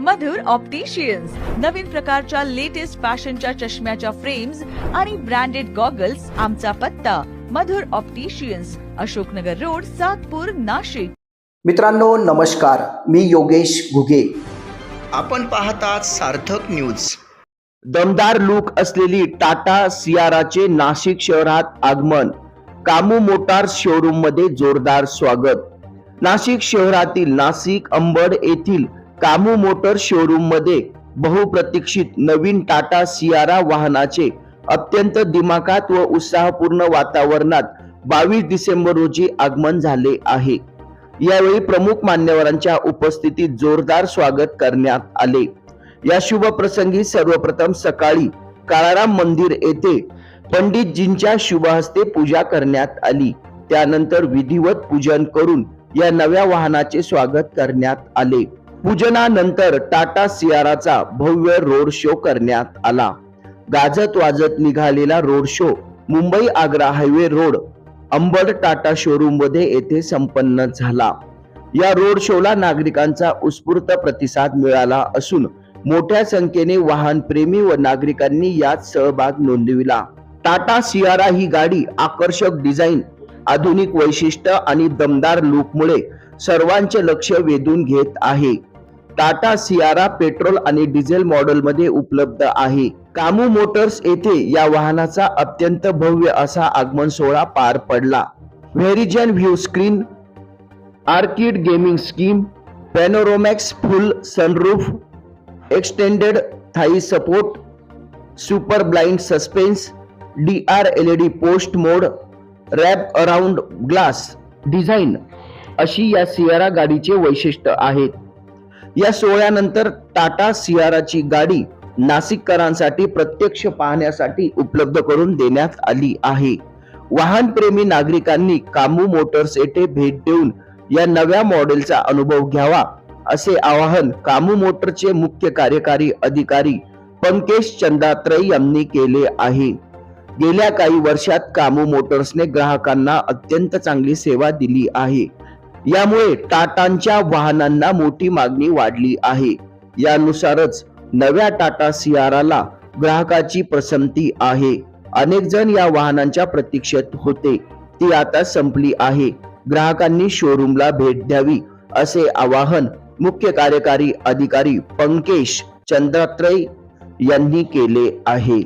मधुर opticians नवीन प्रकारच्या latest फॅशनच्या चष्म्याच्या फ्रेम्स आणि ब्रँडेड गॉगल्स आमचा पत्ता. Madhur opticians Ashoknagar road Satpur Nashik. मित्रांनो नमस्कार. मी योगेश घुगे. आपण पाहतात सार्थक न्यूज दमदार लुक असलेली टाटा सियाराचे नाशिक शहरात आगमन. कामू मोटार्स शोरूममध्ये जोरदार स्वागत. नाशिक शहरातील नाशिक अंबड येथील कामू मोटर शोरूममध्ये बहुप्रतीक्षित नवीन टाटा सियारा वाहनाचे अत्यंत दिमाखात व उत्साहपूर्ण वातावरणात बावीस डिसेंबर रोजी आगमन झाले आहे. यावेळी प्रमुख मान्यवरांच्या उपस्थितीत जोरदार स्वागत करण्यात आले. या शुभ प्रसंगी सर्वप्रथम सकाळी काळाराम मंदिर येथे पंडितजींच्या शुभहस्ते पूजा करण्यात आली. त्यानंतर विधिवत पूजन करून या नव्या वाहनाचे स्वागत करण्यात आले. पूजनानंतर टाटा सियाराचा भव्य रोड शो करण्यात आला. गाजत वाजत निघालेला road show Mumbai Agra highway road Ambad Tata शोरूममध्ये येथे संपन्न झाला. या रोड शोला नागरिकांचा उत्स्फूर्त प्रतिसाद मिळाला असून मोठ्या संख्येने वाहन प्रेमी व नागरिकांनी यात सहभाग नोंदविला. टाटा सियारा ही गाडी आकर्षक डिझाईन आधुनिक वैशिष्ट्य आणि दमदार लुकमुळे सर्वांचे लक्ष वेधून घेत आहे. टाटा सियारा पेट्रोल आणि डिझेल मॉडेलमध्ये उपलब्ध आहे. कामू मोटर्स येथे या वाहनाचा अत्यंत भव्य असा आगमन सोहळा पार पडला. Horizon view screen arcade gaming scheme Panoramax full sunroof extended thigh support super blind suspense D R L E D post mode wrap around glass design अशी या सियारा गाडीचे वैशिष्ट्य आहेत. या सोहळ्यानंतर टाटा सियाराची गाडी नाशिककरांसाठी प्रत्यक्ष पाहण्यासाठी उपलब्ध करून देण्यात आली आहे. वाहनप्रेमी नागरिकांनी कामू मोटर्स येथे भेट देऊन या नव्या मॉडेलचा अनुभव घ्यावा असे आवाहन कामू मोटरचे मुख्य कार्यकारी अधिकारी पंकेश चंदात्रय यांनी केले आहे. गेल्या काही वर्षात कामू मोटर्सने ग्राहकांना अत्यंत चांगली सेवा दिली आहे. यामुळे टाटांच्या वाहनांना मोठी मागणी वाढली आहे. यानुसारच नव्या टाटा सियाराला ग्राहकाची पसंती आहे. अनेक जण या वाहनांच्या प्रतीक्षेत होते. ती आता संपली आहे. ग्राहकांनी शोरूमला भेट द्यावी असे आवाहन मुख्य कार्यकारी अधिकारी पंकेश चंद्रात्रय यांनी केले आहे.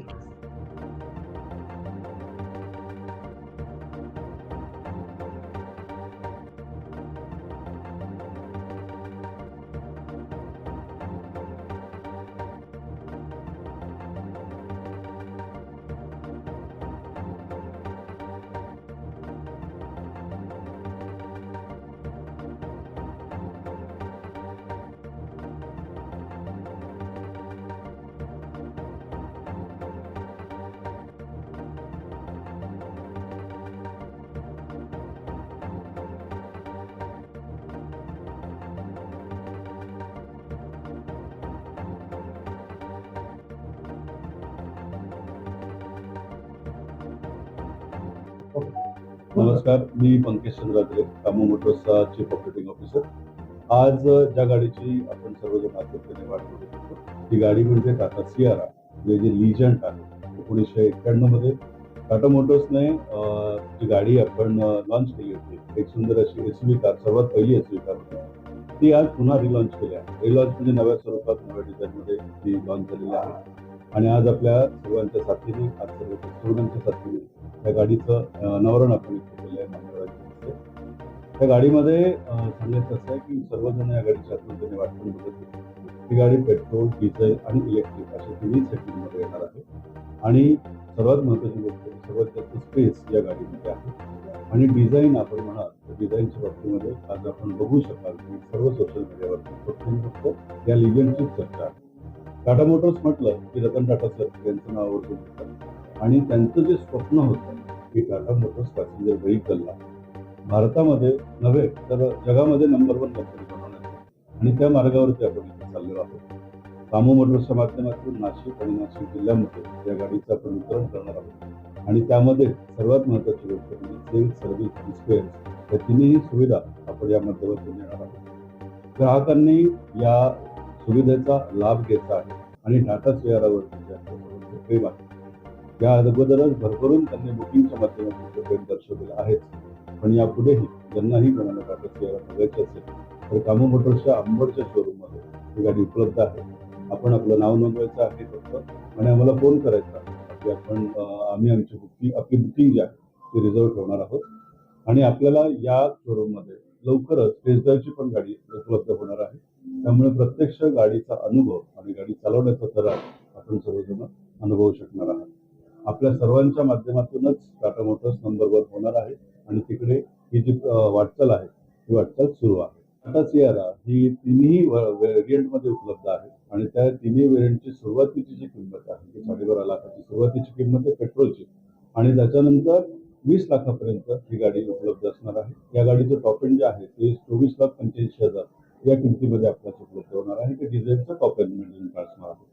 नमस्कार मी पंकज चंद्राद्रे कामो मोटर्सचा चीफ ऑपरेटिंग ऑफिसर आज ज्या गाडीची आपण सर्वजण आतुरतेने वाट बघत होतो ती गाडी म्हणजे टाटा सियारा म्हणजे जे लिजंट आहे एकोणीसशे एक्क्याण्णवमध्ये टाटा मोटर्सने जी गाडी आपण लॉन्च केली होती एक सुंदर अशी एस कार सर्वात पहिली एस कार होती. ती आज पुन्हा रिलॉन्च केली आहे. रिलॉन्च म्हणजे नव्या स्वरूपात नव्या डिझाईनमध्ये ती लॉन्च झालेली आहे. आणि आज आपल्या सर्वांच्या साथीने आज सर्व तरुणांच्या साथीने त्या गाडीचं अनावरण आपण इथे केलं आहे मान्यवरांच्या त्या गाडीमध्ये सांगायचं असं आहे की सर्वजण या गाडीच्या आतुरतेने वाटून बघत होते. ही गाडी पेट्रोल डिझेल आणि इलेक्ट्रिक अशा तिन्ही सेटिंगमध्ये येणार आहे. आणि सर्वात महत्त्वाची गोष्ट सर्वात जास्त स्पेस या गाडीमध्ये आहे. आणि डिझाईन आपण म्हणाल तर डिझाईनच्या बाबतीमध्ये आज आपण बघू शकाल की सर्व सोशल मीडियावरती फक्त फक्त या लिजंडचीच चर्चा आहे. टाटा मोटर्स म्हटलं की रतन टाटा सर यांचं नाव आवडून आणि त्यांचं जे स्वप्न होतं की टाटा मोटर्स पॅसेंजर व्हेकलला भारतामध्ये नव्हे तर जगामध्ये नंबर वन कंपनी बनवण्याचं आणि त्या मार्गावरती आपण इथे चाललेलो आहोत. कामो मोटर्सच्या माध्यमातून नाशिक आणि नाशिक जिल्ह्यामध्ये या गाडीचं आपण वितरण करणार आहोत. आणि त्यामध्ये सर्वात महत्त्वाची गोष्ट म्हणजे सेल्स सर्व्हिस स्पेअर्स या तिन्ही सुविधा आपण या माध्यमातून देणार आहोत. ग्राहकांनी या सुविधेचा लाभ घ्यायचा आहे आणि टाटा सियारावरती काही या अगोदरच भरभरून त्यांनी बुकिंगच्या माध्यमातून प्रेम दर्शवलेलं आहेच. पण यापुढेही ज्यांनाही कोणाला टाटा सियारा असेल तर कामो मोटर्सच्या अंबडच्या शोरूममध्ये ही गाडी उपलब्ध आहे. आपण आपलं नाव नोंदवायचं आहे फक्त आणि आम्हाला फोन करायचा आहे. की आपण आम्ही आमची बुकिंग आपली बुकिंग जी आहे ती रिझर्व ठेवणार आहोत. आणि आपल्याला या शोरूममध्ये लवकरच टेस्ट ड्राईव्हची पण गाडी उपलब्ध होणार आहे. त्यामुळे प्रत्यक्ष गाडीचा अनुभव आणि गाडी चालवण्याचा तरार आपण सर्वजण अनुभवू शकणार आहात. आपल्या सर्वांच्या माध्यमातूनच टाटा मोटर्स नंबर वन होणार आहे. आणि तिकडे ही जी वाटचाल आहे ही वाटचाल सुरू आहे. टाटा सियारा ही तिन्ही व्हेरियंटमध्ये उपलब्ध आहे. आणि त्या तिन्ही व्हेरियंटची सुरुवातीची जी किंमत आहे ती साडेबारा लाखाची सुरुवातीची किंमत आहे पेट्रोलची. आणि त्याच्यानंतर वीस लाखापर्यंत ही गाडी उपलब्ध असणार आहे. या गाडीचं टॉप एंड जे आहे ते चोवीस लाख पंच्याऐंशी हजार या किमतीमध्ये आपल्याला उपलब्ध होणार आहे. ते डिझेलचं टॉप एंड मिळून असणार आहे.